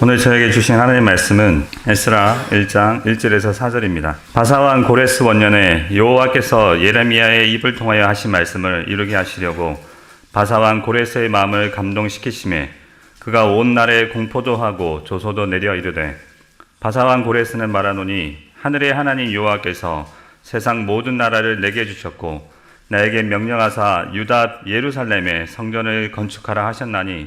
오늘 저에게 주신 하나님의 말씀은 에스라 1장 1절에서 4절입니다. 바사왕 고레스 원년에 여호와께서 예레미야의 입을 통하여 하신 말씀을 이루게 하시려고 바사왕 고레스의 마음을 감동시키심에 그가 온 날에 공포도 하고 조소도 내려 이르되 바사왕 고레스는 말하노니 하늘의 하나님 여호와께서 세상 모든 나라를 내게 주셨고 나에게 명령하사 유다 예루살렘에 성전을 건축하라 하셨나니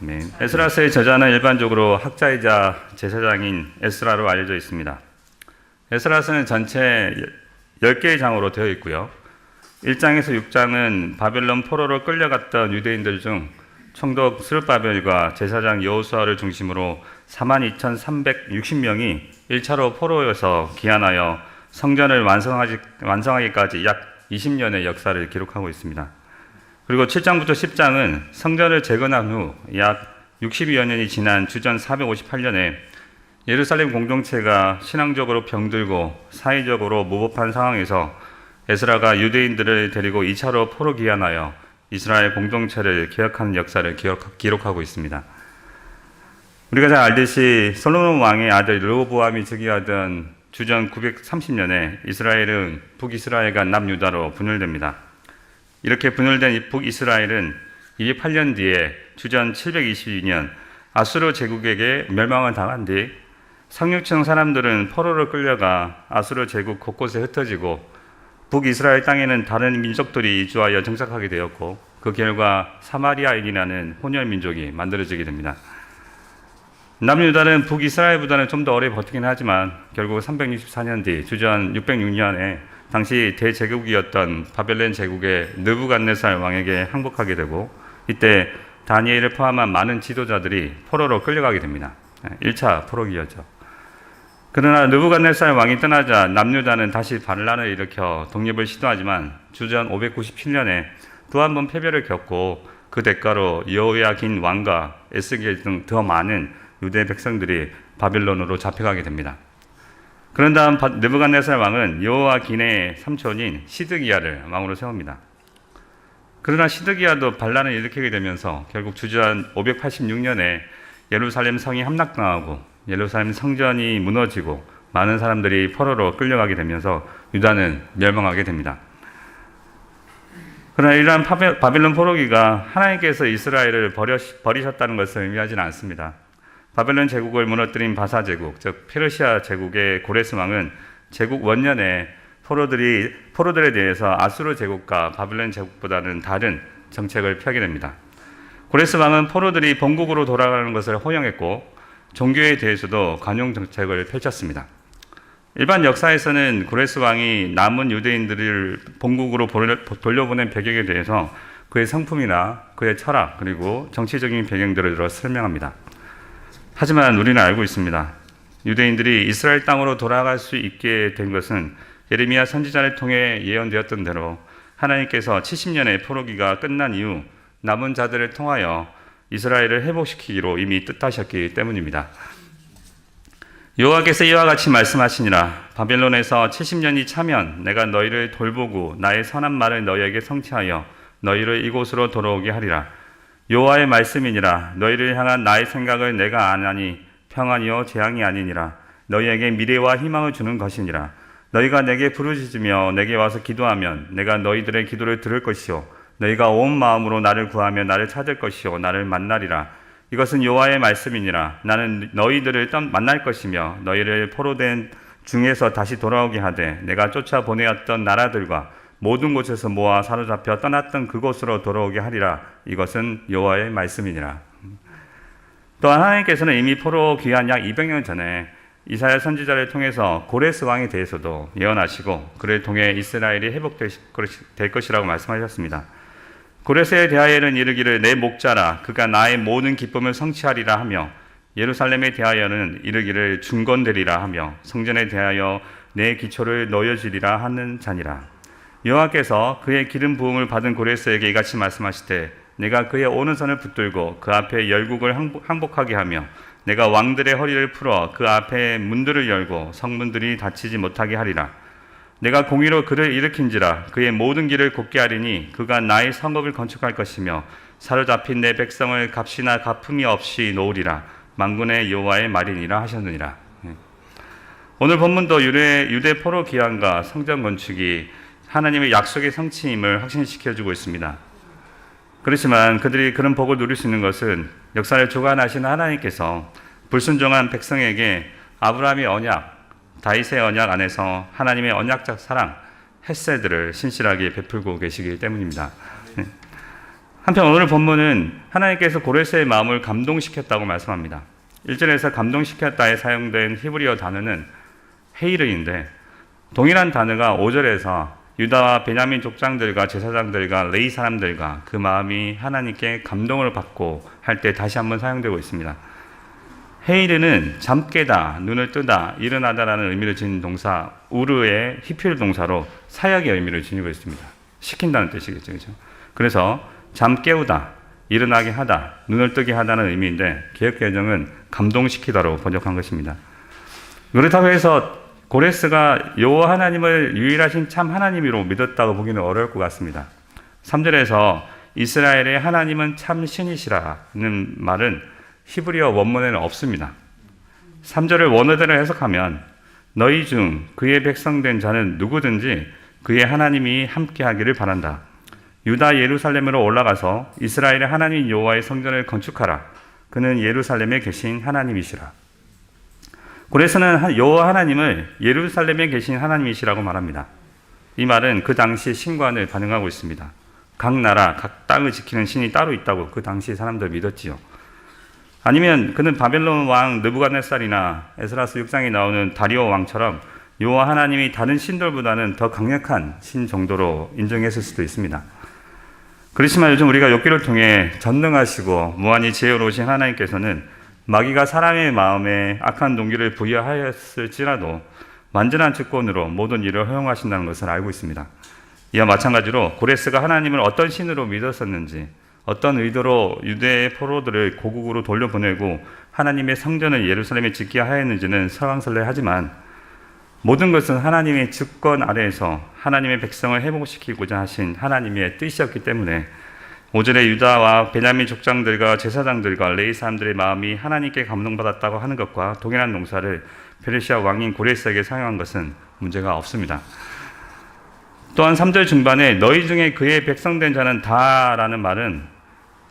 아멘. 에스라스의 저자는 일반적으로 학자이자 제사장인 에스라로 알려져 있습니다. 에스라스는 전체 10개의 장으로 되어 있고요. 1장에서 6장은 바벨론 포로로 끌려갔던 유대인들 중 총독 스룹바벨과 제사장 여호수아를 중심으로 42,360명이 1차로 포로여서 기한하여 성전을 완성하기까지 약 20년의 역사를 기록하고 있습니다. 그리고 7장부터 10장은 성전을 재건한 후 약 60여 년이 지난 주전 458년에 예루살렘 공동체가 신앙적으로 병들고 사회적으로 무법한 상황에서 에스라가 유대인들을 데리고 2차로 포로 귀환하여 이스라엘 공동체를 개혁하는 역사를 기록, 하고 있습니다. 우리가 잘 알듯이 솔로몬 왕의 아들 르호보암이 즉위하던 주전 930년에 이스라엘은 북이스라엘과 남유다로 분열됩니다. 이렇게 분열된 이 북이스라엘은 28년 뒤에 주전 722년 아수르 제국에게 멸망을 당한 뒤 상륙층 사람들은 포로로 끌려가 아수르 제국 곳곳에 흩어지고 북이스라엘 땅에는 다른 민족들이 이주하여 정착하게 되었고 그 결과 사마리아인이라는 혼혈 민족이 만들어지게 됩니다. 남유다는 북이스라엘보다는 좀 더 오래 버티긴 하지만 결국 364년 뒤 주전 606년에 당시 대제국이었던 바벨론 제국의 느부갓네살 왕에게 항복하게 되고 이때 다니엘을 포함한 많은 지도자들이 포로로 끌려가게 됩니다. 1차 포로기였죠. 그러나 느부갓네살 왕이 떠나자 남유다는 다시 반란을 일으켜 독립을 시도하지만 주전 597년에 또 한 번 패배를 겪고 그 대가로 여호야긴 왕과 에스겔 등 더 많은 유대 백성들이 바빌론으로 잡혀가게 됩니다. 그런 다음 느부갓네살 왕은 여호와긴의 삼촌인 시드기야를 왕으로 세웁니다. 그러나 시드기야도 반란을 일으키게 되면서 결국 주전 586년에 예루살렘 성이 함락당하고 예루살렘 성전이 무너지고 많은 사람들이 포로로 끌려가게 되면서 유다는 멸망하게 됩니다. 그러나 이러한 바벨론 포로기가 하나님께서 이스라엘을 버리셨다는 것을 의미하지는 않습니다. 바벨론 제국을 무너뜨린 바사 제국, 즉 페르시아 제국의 고레스 왕은 제국 원년에 포로들이 포로들에 대해서 아수르 제국과 바벨론 제국보다는 다른 정책을 펴게 됩니다. 고레스 왕은 포로들이 본국으로 돌아가는 것을 허용했고 종교에 대해서도 관용 정책을 펼쳤습니다. 일반 역사에서는 고레스 왕이 남은 유대인들을 본국으로 돌려보낸 배경에 대해서 그의 성품이나 그의 철학 그리고 정치적인 배경들을 들어 설명합니다. 하지만 우리는 알고 있습니다. 유대인들이 이스라엘 땅으로 돌아갈 수 있게 된 것은 예레미야 선지자를 통해 예언되었던 대로 하나님께서 70년의 포로기가 끝난 이후 남은 자들을 통하여 이스라엘을 회복시키기로 이미 뜻하셨기 때문입니다. 여호와께서 이와 같이 말씀하시니라 바벨론에서 70년이 차면 내가 너희를 돌보고 나의 선한 말을 너희에게 성취하여 너희를 이곳으로 돌아오게 하리라 여호와의 말씀이니라. 너희를 향한 나의 생각을 내가 아나니 평안이요 재앙이 아니니라. 너희에게 미래와 희망을 주는 것이니라. 너희가 내게 부르짖으며 내게 와서 기도하면 내가 너희들의 기도를 들을 것이요. 너희가 온 마음으로 나를 구하며 나를 찾을 것이요. 나를 만나리라. 이것은 여호와의 말씀이니라. 나는 너희들을 만날 것이며 너희를 포로된 중에서 다시 돌아오게 하되 내가 쫓아 보내었던 나라들과 모든 곳에서 모아 사로잡혀 떠났던 그곳으로 돌아오게 하리라. 이것은 여호와의 말씀이니라. 또한 하나님께서는 이미 포로 귀한 약 200년 전에 이사야 선지자를 통해서 고레스 왕에 대해서도 예언하시고 그를 통해 이스라엘이 회복될 것이라고 말씀하셨습니다. 고레스에 대하여는 이르기를 내 목자라 그가 나의 모든 기쁨을 성취하리라 하며 예루살렘에 대하여는 이르기를 중건되리라 하며 성전에 대하여 내 기초를 놓여주리라 하는 자니라. 여호와께서 그의 기름 부음을 받은 고레스에게 이같이 말씀하시되 내가 그의 오른손을 붙들고 그 앞에 열국을 항복- 항복하게 하며 내가 왕들의 허리를 풀어 그 앞에 문들을 열고 성문들이 닫히지 못하게 하리라. 내가 공의로 그를 일으킨지라 그의 모든 길을 곧게 하리니 그가 나의 성읍을 건축할 것이며 사로잡힌 내 백성을 값이나 갚음이 없이 놓으리라 만군의 여호와의 말이니라 하셨느니라. 예. 오늘 본문도 유대 유대 포로 기한과 성전 건축이 하나님의 약속의 성취임을 확신시켜 주고 있습니다. 그렇지만 그들이 그런 복을 누릴 수 있는 것은 역사를 주관하신 하나님께서 불순종한 백성에게 아브라함의 언약, 다윗의 언약 안에서 하나님의 언약적 사랑, 햇새들을 신실하게 베풀고 계시기 때문입니다. 네. 한편 오늘 본문은 하나님께서 고레스의 마음을 감동시켰다고 말씀합니다. 1절에서 감동시켰다에 사용된 히브리어 단어는 헤이르인데 동일한 단어가 5절에서 유다와 베냐민 족장들과 제사장들과 레이 사람들과 그 마음이 하나님께 감동을 받고 할 때 다시 한번 사용되고 있습니다. 헤이르는 잠 깨다, 눈을 뜨다, 일어나다라는 의미를 지닌 동사 우르의 히필 동사로 사역의 의미를 지니고 있습니다. 시킨다는 뜻이겠죠. 그렇죠? 그래서 잠 깨우다, 일어나게 하다, 눈을 뜨게 하다는 의미인데 개혁개정은 감동시키다로 번역한 것입니다. 그렇다고 해서 고레스가 여호와 하나님을 유일하신 참 하나님으로 믿었다고 보기는 어려울 것 같습니다. 3절에서 이스라엘의 하나님은 참 신이시라는 말은 히브리어 원문에는 없습니다. 3절을 원어대로 해석하면 너희 중 그의 백성된 자는 누구든지 그의 하나님이 함께하기를 바란다. 유다 예루살렘으로 올라가서 이스라엘의 하나님 여호와의 성전을 건축하라. 그는 예루살렘에 계신 하나님이시라. 고레스는 여호와 하나님을 예루살렘에 계신 하나님이시라고 말합니다. 이 말은 그 당시 신관을 반영하고 있습니다. 각 나라, 각 땅을 지키는 신이 따로 있다고 그 당시 사람들 믿었지요. 아니면 그는 바벨론 왕 느부갓네살이나 에스라스 6장에 나오는 다리오 왕처럼 여호와 하나님이 다른 신들보다는 더 강력한 신 정도로 인정했을 수도 있습니다. 그렇지만 요즘 우리가 욥기를 통해 전능하시고 무한히 지혜로우신 하나님께서는 마귀가 사람의 마음에 악한 동기를 부여하였을지라도 완전한 주권으로 모든 일을 허용하신다는 것을 알고 있습니다. 이와 마찬가지로 고레스가 하나님을 어떤 신으로 믿었었는지 어떤 의도로 유대의 포로들을 고국으로 돌려보내고 하나님의 성전을 예루살렘에 짓게 하였는지는 설왕설래하지만 모든 것은 하나님의 주권 아래에서 하나님의 백성을 회복시키고자 하신 하나님의 뜻이었기 때문에 오절의 유다와 베냐민 족장들과 제사장들과 레이 사람들의 마음이 하나님께 감동받았다고 하는 것과 동일한 농사를 페르시아 왕인 고레스에게 사용한 것은 문제가 없습니다. 또한 3절 중반에 너희 중에 그의 백성된 자는 다라는 말은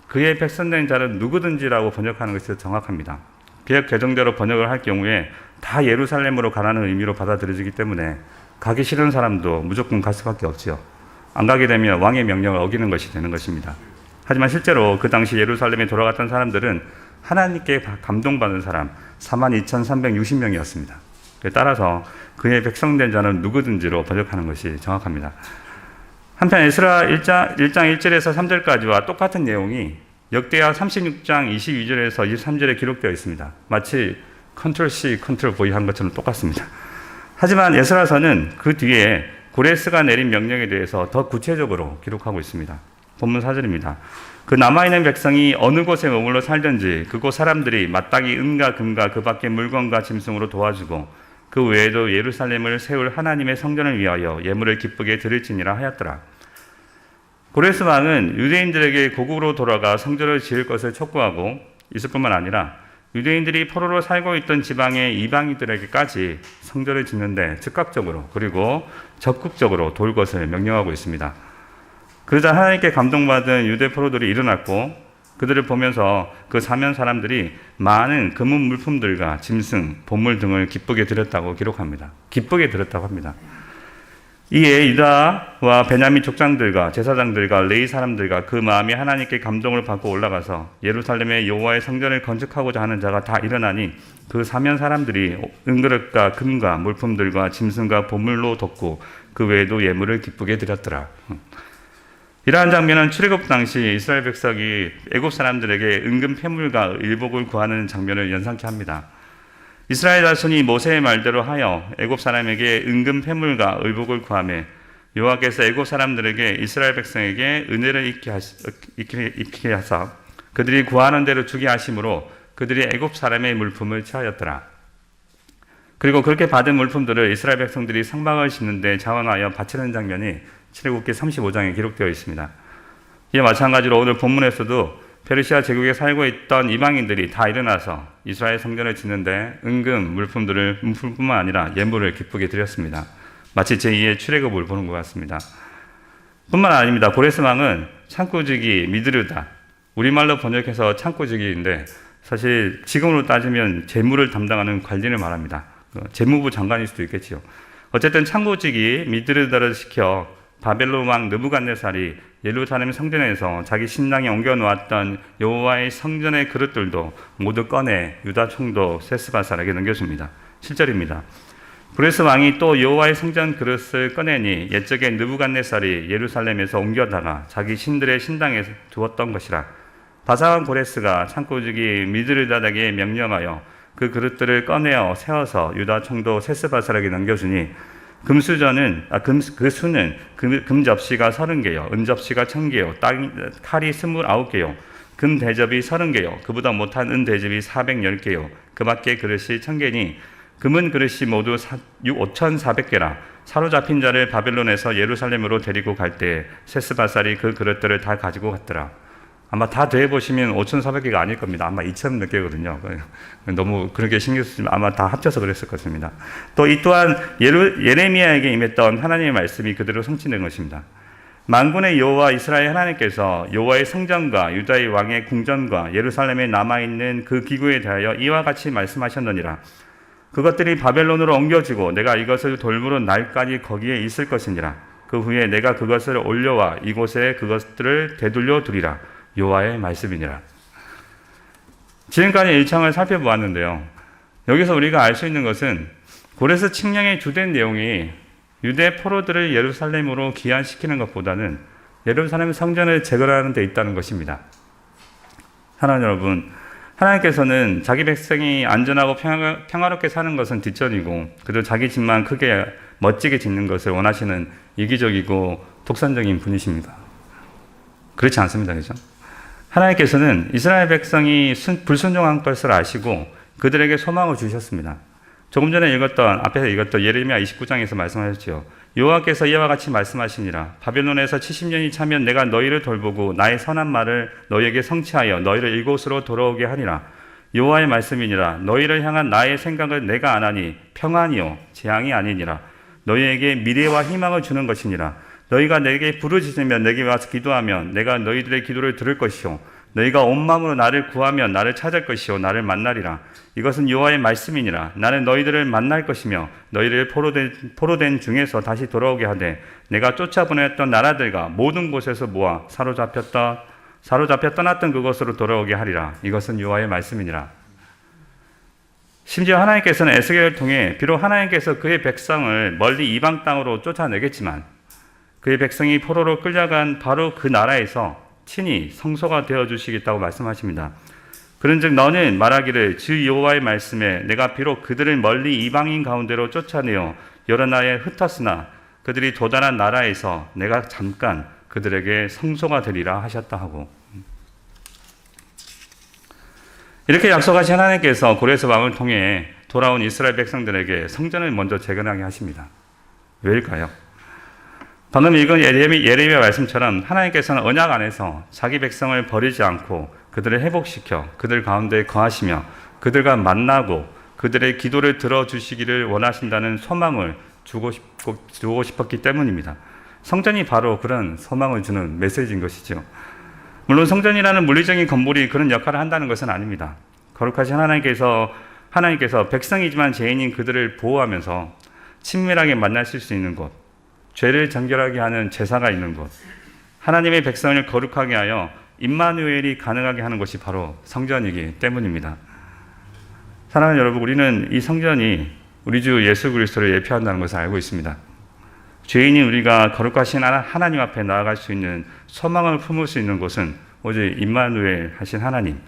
그의 백성된 자는 누구든지라고 번역하는 것이 정확합니다. 개혁 개정대로 번역을 할 경우에 다 예루살렘으로 가라는 의미로 받아들여지기 때문에 가기 싫은 사람도 무조건 갈 수밖에 없지요. 안 가게 되면 왕의 명령을 어기는 것이 되는 것입니다. 하지만 실제로 그 당시 예루살렘에 돌아갔던 사람들은 하나님께 감동받은 사람 42,360명이었습니다. 따라서 그의 백성된 자는 누구든지로 번역하는 것이 정확합니다. 한편 에스라 1장, 1장 1절에서 3절까지와 똑같은 내용이 역대하 36장 22절에서 23절에 기록되어 있습니다. 마치 컨트롤 C, 컨트롤 V 한 것처럼 똑같습니다. 하지만 에스라서는 그 뒤에 고레스가 내린 명령에 대해서 더 구체적으로 기록하고 있습니다. 본문 4절입니다. 그 남아있는 백성이 어느 곳에 머물러 살든지 그곳 사람들이 마땅히 은과 금과 그 밖의 물건과 짐승으로 도와주고 그 외에도 예루살렘을 세울 하나님의 성전을 위하여 예물을 기쁘게 드릴지니라 하였더라. 고레스 왕은 유대인들에게 고국으로 돌아가 성전을 지을 것을 촉구하고 있을 뿐만 아니라 유대인들이 포로로 살고 있던 지방의 이방인들에게까지 성전을 짓는데 즉각적으로 그리고 적극적으로 돌 것을 명령하고 있습니다. 그러자 하나님께 감동받은 유대 포로들이 일어났고 그들을 보면서 그 사면 사람들이 많은 금은 물품들과 짐승, 보물 등을 기쁘게 드렸다고 기록합니다. 기쁘게 드렸다고 합니다. 이에 유다와 베냐민 족장들과 제사장들과 레이 사람들과 그 마음이 하나님께 감동을 받고 올라가서 예루살렘의 여호와의 성전을 건축하고자 하는 자가 다 일어나니 그 사면 사람들이 은그릇과 금과 물품들과 짐승과 보물로 덮고 그 외에도 예물을 기쁘게 드렸더라. 이러한 장면은 출애굽 당시 이스라엘 백성이 애굽 사람들에게 은근 패물과 일복을 구하는 장면을 연상케 합니다. 이스라엘 자손이 모세의 말대로 하여 애굽 사람에게 은근 패물과 의복을 구하며 여호와께서 애굽 사람들에게 이스라엘 백성에게 은혜를 입게 하사 그들이 구하는 대로 주게 하심으로 그들이 애굽 사람의 물품을 취하였더라. 그리고 그렇게 받은 물품들을 이스라엘 백성들이 상방을 짓는데 자원하여 바치는 장면이 출애굽기 35장에 기록되어 있습니다. 이에 마찬가지로 오늘 본문에서도 페르시아 제국에 살고 있던 이방인들이 다 일어나서 이스라엘 성전을 짓는데 은금 물품들을 물품뿐만 아니라 예물을 기쁘게 드렸습니다. 마치 제2의 출애굽을 보는 것 같습니다. 뿐만 아닙니다. 고레스 왕은 창고지기 미드르다. 우리말로 번역해서 창고지기인데 사실 지금으로 따지면 재무를 담당하는 관리를 말합니다. 어, 재무부 장관일 수도 있겠지요. 어쨌든 창고지기 미드르다를 시켜 바벨론 왕 느부갓네살이 예루살렘 성전에서 자기 신랑이 옮겨 놓았던 여호와의 성전의 그릇들도 모두 꺼내 유다 총독 세스바살에게 넘겨줍니다. 7절입니다. 브레스 왕이 또 여호와의 성전 그릇을 꺼내니 옛적에 느부갓네살이 예루살렘에서 옮겨다가 자기 신들의 신당에 두었던 것이라 바사왕 고레스가 창고주기 미드르다닥에 명령하여 그 그릇들을 꺼내어 세워서 유다 총독 세스바살에게 넘겨주니 금수저는 아, 금, 그 수는 금, 금 접시가 서른 개요, 은 접시가 천 개요, 땅, 칼이 스물아홉 개요, 금 대접이 서른 개요, 그보다 못한 은 대접이 사백열 개요, 그밖에 그릇이 천 개니 금은 그릇이 모두 오천 사백 개라. 사로잡힌 자를 바벨론에서 예루살렘으로 데리고 갈 때 세스바살이 그 그릇들을 다 가지고 갔더라. 아마 다 더해보시면 5,400개가 아닐 겁니다. 아마 2,000 몇 개거든요. 너무 그렇게 신경 쓰지만 아마 다 합쳐서 그랬을 것입니다. 또 이 또한 예루, 예레미야에게 임했던 하나님의 말씀이 그대로 성취된 것입니다. 만군의 여호와 이스라엘 하나님께서 여호와의 성전과 유다의 왕의 궁전과 예루살렘에 남아 있는 그 기구에 대하여 이와 같이 말씀하셨느니라. 그것들이 바벨론으로 옮겨지고 내가 이것을 돌무는 날까지 거기에 있을 것이니라. 그 후에 내가 그것을 올려와 이곳에 그것들을 되돌려 두리라. 여호와의 말씀이니라. 지금까지 일창을 살펴보았는데요. 여기서 우리가 알 수 있는 것은 고레스 칙령의 주된 내용이 유대 포로들을 예루살렘으로 귀환시키는 것보다는 예루살렘 성전을 재건하는 데 있다는 것입니다. 하나님 여러분, 하나님께서는 자기 백성이 안전하고 평화, 롭게 사는 것은 뒷전이고 그래도 자기 집만 크게 멋지게 짓는 것을 원하시는 이기적이고 독산적인 분이십니다. 그렇지 않습니다. 그죠? 하나님께서는 이스라엘 백성이 불순종한 것을 아시고 그들에게 소망을 주셨습니다. 조금 전에 읽었던 앞에서 읽었던 예레미야 29장에서 말씀하셨죠. 여호와께서 이와 같이 말씀하시니라 바벨론에서 70년이 차면 내가 너희를 돌보고 나의 선한 말을 너희에게 성취하여 너희를 이곳으로 돌아오게 하리라. 여호와의 말씀이니라 너희를 향한 나의 생각을 내가 안 하니 평안이요 재앙이 아니니라 너희에게 미래와 희망을 주는 것이니라 너희가 내게 부르짖으면 내게 와서 기도하면 내가 너희들의 기도를 들을 것이요. 너희가 온 마음으로 나를 구하면 나를 찾을 것이요. 나를 만나리라. 이것은 여호와의 말씀이니라. 나는 너희들을 만날 것이며 너희를 포로된, 포로된 중에서 다시 돌아오게 하되 내가 쫓아보냈던 나라들과 모든 곳에서 모아 사로잡혔다 사로잡혀 떠났던 그곳으로 돌아오게 하리라. 이것은 여호와의 말씀이니라. 심지어 하나님께서는 에스겔을 통해 비록 하나님께서 그의 백성을 멀리 이방 땅으로 쫓아내겠지만 그의 백성이 포로로 끌려간 바로 그 나라에서 친히 성소가 되어 주시겠다고 말씀하십니다. 그런즉 너는 말하기를 주 여호와의 말씀에 내가 비록 그들을 멀리 이방인 가운데로 쫓아내어 여러 나라에 흩었으나 그들이 도달한 나라에서 내가 잠깐 그들에게 성소가 되리라 하셨다 하고 이렇게 약속하신 하나님께서 고레스 왕을 통해 돌아온 이스라엘 백성들에게 성전을 먼저 재건하게 하십니다. 왜일까요? 방금 읽은 예레미, 예레미야 말씀처럼 하나님께서는 언약 안에서 자기 백성을 버리지 않고 그들을 회복시켜 그들 가운데 거하시며 그들과 만나고 그들의 기도를 들어주시기를 원하신다는 소망을 주고, 싶고, 주고 싶었기 때문입니다. 성전이 바로 그런 소망을 주는 메시지인 것이죠. 물론 성전이라는 물리적인 건물이 그런 역할을 한다는 것은 아닙니다. 거룩하신 하나님께서 하나님께서 백성이지만 죄인인 그들을 보호하면서 친밀하게 만나실 수 있는 곳, 죄를 정결하게 하는 제사가 있는 곳, 하나님의 백성을 거룩하게 하여 임마누엘이 가능하게 하는 것이 바로 성전이기 때문입니다. 사랑하는 여러분, 우리는 이 성전이 우리 주 예수 그리스도를 예표한다는 것을 알고 있습니다. 죄인인 우리가 거룩하신 하나- 하나님 앞에 나아갈 수 있는 소망을 품을 수 있는 곳은 오직 임마누엘 하신 하나님,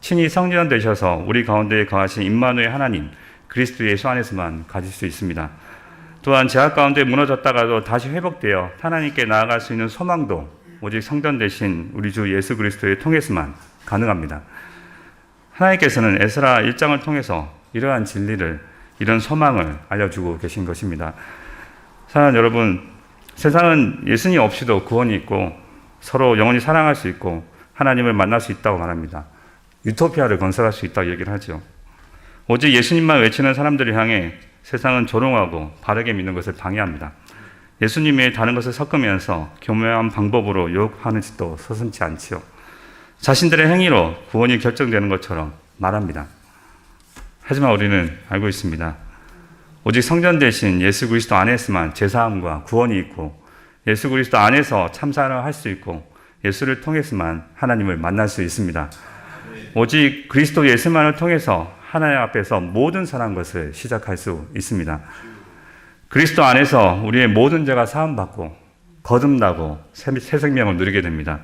친히 성전 되셔서 우리 가운데 거하신 임마누엘 하나님, 그리스도 예수 안에서만 가질 수 있습니다. 또한 제약 가운데 무너졌다가도 다시 회복되어 하나님께 나아갈 수 있는 소망도 오직 성전 되신 우리 주 예수 그리스도의 통해서만 가능합니다. 하나님께서는 에스라 1장을 통해서 이러한 진리를 이런 소망을 알려주고 계신 것입니다. 사랑하는 여러분, 세상은 예수님 없이도 구원이 있고 서로 영원히 사랑할 수 있고 하나님을 만날 수 있다고 말합니다. 유토피아를 건설할 수 있다고 얘기를 하죠. 오직 예수님만 외치는 사람들을 향해 세상은 조롱하고 바르게 믿는 것을 방해합니다. 예수님 외에 다른 것을 섞으면서 교묘한 방법으로 유혹하는 짓도 서슴지 않지요. 자신들의 행위로 구원이 결정되는 것처럼 말합니다. 하지만 우리는 알고 있습니다. 오직 성전 대신 예수 그리스도 안에서만 제사함과 구원이 있고 예수 그리스도 안에서 참사를 할 수 있고 예수를 통해서만 하나님을 만날 수 있습니다. 오직 그리스도 예수만을 통해서 하나님 앞에서 모든 선한 것을 시작할 수 있습니다. 그리스도 안에서 우리의 모든 죄가 사함받고 거듭나고 새, 새 생명을 누리게 됩니다.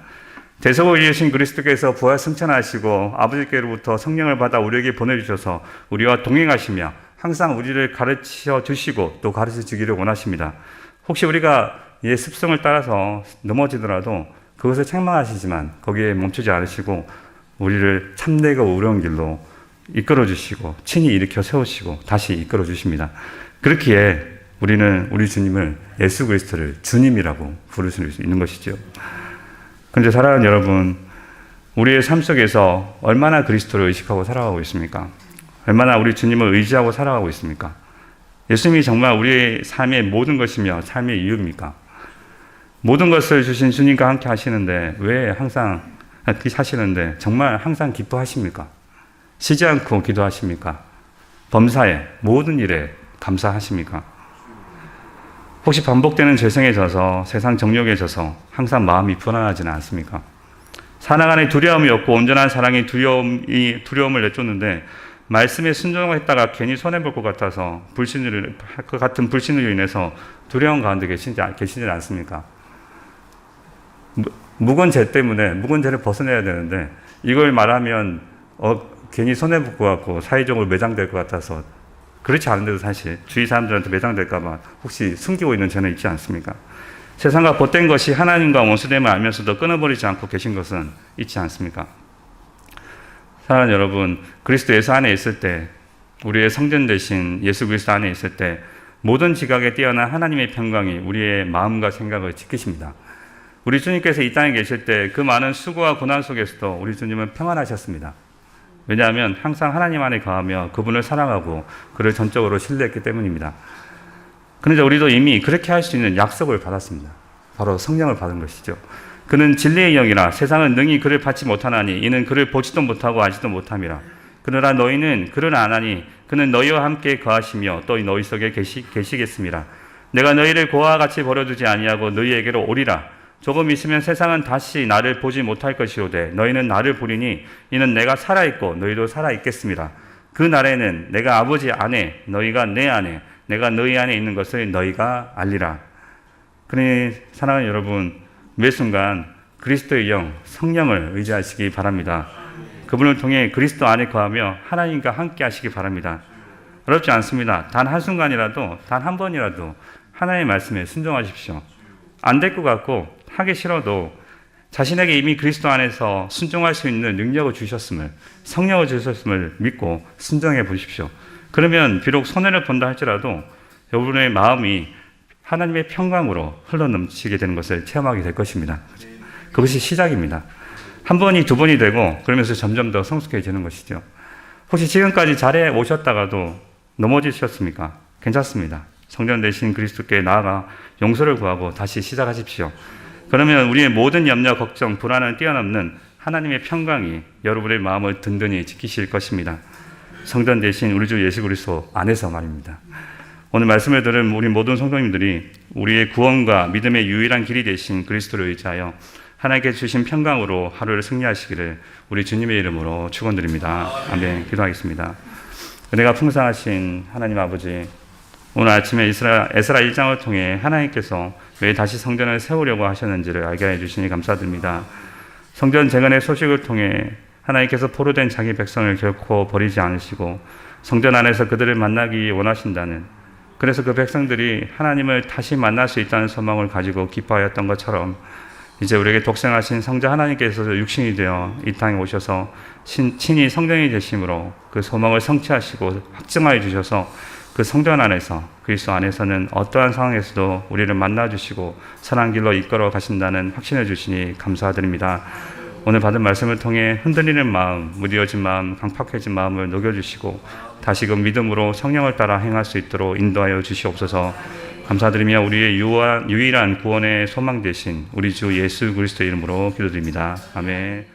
대속을 이루신 그리스도께서 부활 승천하시고 아버지께로부터 성령을 받아 우리에게 보내주셔서 우리와 동행하시며 항상 우리를 가르쳐 주시고 또 가르쳐 주기를 원하십니다. 혹시 우리가 이 습성을 따라서 넘어지더라도 그것을 책망하시지만 거기에 멈추지 않으시고 우리를 참되고 의로운 길로 이끌어 주시고 친히 일으켜 세우시고 다시 이끌어 주십니다. 그렇기에 우리는 우리 주님을 예수 그리스도를 주님이라고 부를 수 있는 것이죠. 그런데 사랑하는 여러분, 우리의 삶 속에서 얼마나 그리스도를 의식하고 살아가고 있습니까? 얼마나 우리 주님을 의지하고 살아가고 있습니까? 예수님이 정말 우리의 삶의 모든 것이며 삶의 이유입니까? 모든 것을 주신 주님과 함께 하시는데 왜 항상 하시는데 정말 항상 기뻐하십니까? 쉬지 않고 기도하십니까? 범사에 모든 일에 감사하십니까? 혹시 반복되는 죄성에 져서 세상 정욕에 져서 항상 마음이 불안하지는 않습니까? 살아가는 두려움이 없고 온전한 사랑이 두려움이 두려움을 내쫓는데 말씀에 순종했다가 괜히 손해 볼 것 같아서 불신을 그 같은 불신으로 인해서 두려움 가운데 계시지 계시지 않습니까? 무- 묵은 죄 때문에 묵은 죄를 벗어내야 되는데 이걸 말하면 어, 괜히 손해 볼 것 같고 사회적으로 매장될 것 같아서 그렇지 않은데도 사실 주위 사람들한테 매장될까봐 혹시 숨기고 있는 죄는 있지 않습니까? 세상과 벗된 것이 하나님과 원수됨을 알면서도 끊어버리지 않고 계신 것은 있지 않습니까? 사랑하는 여러분, 그리스도 예수 안에 있을 때, 우리의 성전 대신 예수 그리스도 안에 있을 때, 모든 지각에 뛰어난 하나님의 평강이 우리의 마음과 생각을 지키십니다. 우리 주님께서 이 땅에 계실 때 그 많은 수고와 고난 속에서도 우리 주님은 평안하셨습니다. 왜냐하면 항상 하나님 안에 거하며 그분을 사랑하고 그를 전적으로 신뢰했기 때문입니다. 그런데 우리도 이미 그렇게 할 수 있는 약속을 받았습니다. 바로 성령을 받은 것이죠. 그는 진리의 영이라 세상은 능히 그를 받지 못하나니 이는 그를 보지도 못하고 알지도 못함이라. 그러나 너희는 그를 아나니 그는 너희와 함께 거하시며 또 너희 속에 계시, 계시겠습니다. 내가 너희를 고아와 같이 버려두지 아니하고 너희에게로 오리라. 조금 있으면 세상은 다시 나를 보지 못할 것이오되 너희는 나를 보리니 이는 내가 살아 있고 너희도 살아 있겠습니다. 그 날에는 내가 아버지 안에 너희가 내 안에 내가 너희 안에 있는 것을 너희가 알리라. 그러니 사랑하는 여러분 매 순간 그리스도의 영 성령을 의지하시기 바랍니다. 그분을 통해 그리스도 안에 거하며 하나님과 함께 하시기 바랍니다. 어렵지 않습니다. 단 한 순간이라도 단 한 번이라도 하나님의 말씀에 순종하십시오. 안 될 것 같고 하기 싫어도 자신에게 이미 그리스도 안에서 순종할 수 있는 능력을 주셨음을 성령을 주셨음을 믿고 순종해 보십시오. 그러면 비록 손해를 본다 할지라도 여러분의 마음이 하나님의 평강으로 흘러넘치게 되는 것을 체험하게 될 것입니다. 그것이 시작입니다. 한 번이 두 번이 되고 그러면서 점점 더 성숙해지는 것이죠. 혹시 지금까지 잘해 오셨다가도 넘어지셨습니까? 괜찮습니다. 성전 대신 그리스도께 나아가 용서를 구하고 다시 시작하십시오. 그러면 우리의 모든 염려, 걱정, 불안을 뛰어넘는 하나님의 평강이 여러분의 마음을 든든히 지키실 것입니다. 성전 대신 우리 주 예수 그리스도 안에서 말입니다. 오늘 말씀을 들은 우리 모든 성도님들이 우리의 구원과 믿음의 유일한 길이 되신 그리스도를 의지하여 하나님께 주신 평강으로 하루를 승리하시기를 우리 주님의 이름으로 축원드립니다. 아멘. 기도하겠습니다. 은혜가 풍성하신 하나님 아버지, 오늘 아침에 이스라, 에스라 1장을 통해 하나님께서 왜 다시 성전을 세우려고 하셨는지를 알게 해주시니 감사드립니다. 성전 재건의 소식을 통해 하나님께서 포로된 자기 백성을 결코 버리지 않으시고 성전 안에서 그들을 만나기 원하신다는 그래서 그 백성들이 하나님을 다시 만날 수 있다는 소망을 가지고 기뻐하였던 것처럼 이제 우리에게 독생하신 성자 하나님께서 육신이 되어 이 땅에 오셔서 친, 친히 성전이 되심으로 그 소망을 성취하시고 확증하여 주셔서 그 성전 안에서 그리스도 안에서는 어떠한 상황에서도 우리를 만나 주시고 선한 길로 이끌어 가신다는 확신을 주시니 감사드립니다. 오늘 받은 말씀을 통해 흔들리는 마음, 무디어진 마음, 강팍해진 마음을 녹여주시고 다시금 믿음으로 성령을 따라 행할 수 있도록 인도하여 주시옵소서. 감사드리며 우리의 유일한 구원의 소망 되신 우리 주 예수 그리스도 이름으로 기도드립니다. 아멘.